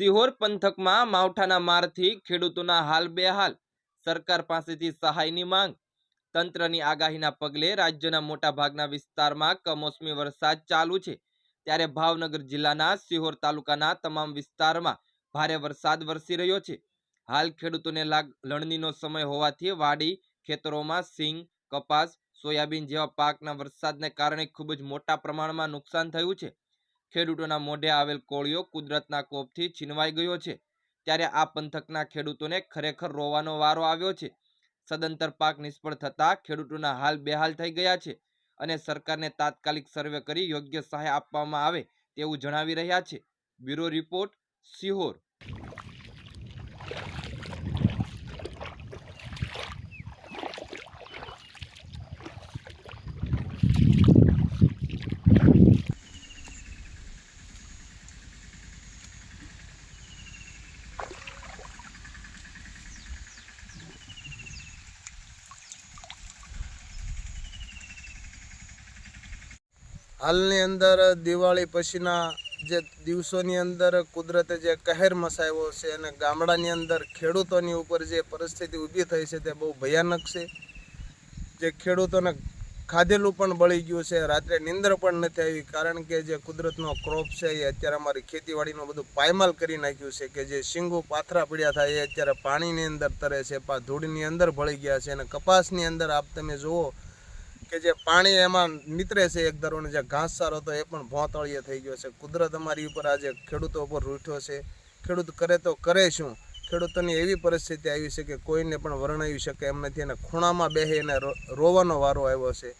સિહોર પંથકમાં માવઠાના મારથી ખેડૂતોના હાલ બેહાલ. સરકાર પાસેથી સહાયની માંગ. તંત્રની આગાહીના પગલે રાજ્યના મોટા ભાગના વિસ્તારમાં કમોસમી વરસાદ ચાલુ છે. ત્યારે ભાવનગર જિલ્લાના સિહોર તાલુકાના તમામ વિસ્તારમાં ભારે વરસાદ વરસી રહ્યો છે. હાલ ખેડૂતોને લણણીનો સમય હોવાથી વાડી, ખેતરોમાં સિંગ, કપાસ, સોયાબીન જેવા પાકના વરસાદને કારણે ખૂબ જ મોટા પ્રમાણમાં નુકસાન થયું છે. ખેડૂતોના મોઢે આવેલ કોળિયો કુદરતના કોપથી છીનવાઈ ગયો છે. ત્યારે આ પંથકના ખેડૂતોને ખરેખર રોવાનો વારો આવ્યો છે. સદંતર પાક નિષ્ફળ થતા ખેડૂતોના હાલ બેહાલ થઈ ગયા છે અને સરકારને તાત્કાલિક સર્વે કરી યોગ્ય સહાય આપવામાં આવે તેવું જણાવી રહ્યા છે. Bureau report Sihor. હાલની અંદર દિવાળી પછીના જે દિવસોની અંદર કુદરતે જે કહેર મસાવ્યો છે અને ગામડાની અંદર ખેડૂતોની ઉપર જે પરિસ્થિતિ ઊભી થઈ છે તે બહુ ભયાનક છે. જે ખેડૂતોને ખાધેલું પણ બળી ગયું છે, રાત્રે નિંદર પણ નથી આવી કારણ કે જે કુદરતનો ક્રોપ છે એ અત્યારે અમારી ખેતીવાડીનું બધું પાયમાલ કરી નાખ્યું છે કે જે શીંગો પાથરા પડ્યા થાય એ અત્યારે પાણીની અંદર તરે છે, પા ધૂળની અંદર ભળી ગયા છે અને કપાસની અંદર આપ તમે જુઓ કે જે પાણી એમાં નીતરે છે એક દરોને જે ઘાસચારો હતો એ પણ ભોંતળીએ થઈ ગયો છે. કુદરત અમારી ઉપર આજે ખેડૂતો ઉપર રૂઠ્યો છે. ખેડૂત કરે તો કરે શું? ખેડૂતોની એવી પરિસ્થિતિ આવી છે કે કોઈને પણ વર્ણવી શકે એમ નથી અને ખૂણામાં રો- રોવાનો વારો આવ્યો છે.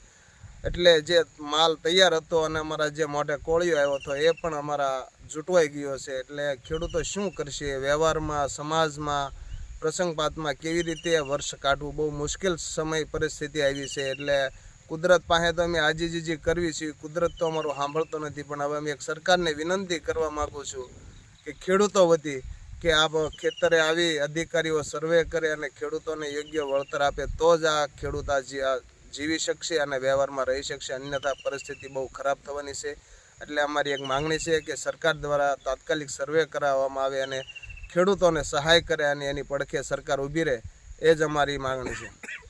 એટલે જે માલ તૈયાર હતો અને અમારા જે મોઢે કોળિયો આવ્યો હતો એ પણ અમારા જૂટવાઈ ગયો છે. એટલે ખેડૂતો શું કરશે? વ્યવહારમાં, સમાજમાં, પ્રસંગપાતમાં કેવી રીતે વર્ષ કાઢવું? બહુ મુશ્કેલ સમય પરિસ્થિતિ આવી છે. એટલે કુદરત પાસે તો અમે આજીજીજી કરવી છે કુદરત તો અમારું સાંભળતો નથી, પણ હવે અમે એક સરકારને વિનંતી કરવા માગું છું કે ખેડૂતો વતી કે આપ ખેતરે આવી અધિકારીઓ સર્વે કરે અને ખેડૂતોને યોગ્ય વળતર આપે, તો જ આ ખેડૂત જી- આ જીવી શકશે અને વ્યવહારમાં રહી શકશે. અન્યથા પરિસ્થિતિ બહુ ખરાબ થવાની છે. એટલે અમારી એક માંગણી છે કે સરકાર દ્વારા તાત્કાલિક સર્વે કરાવવામાં આવે અને ખેડૂતોને સહાય કરે અને એની પડખે સરકાર ઊભી રહે, એ જ અમારી માંગણી છે.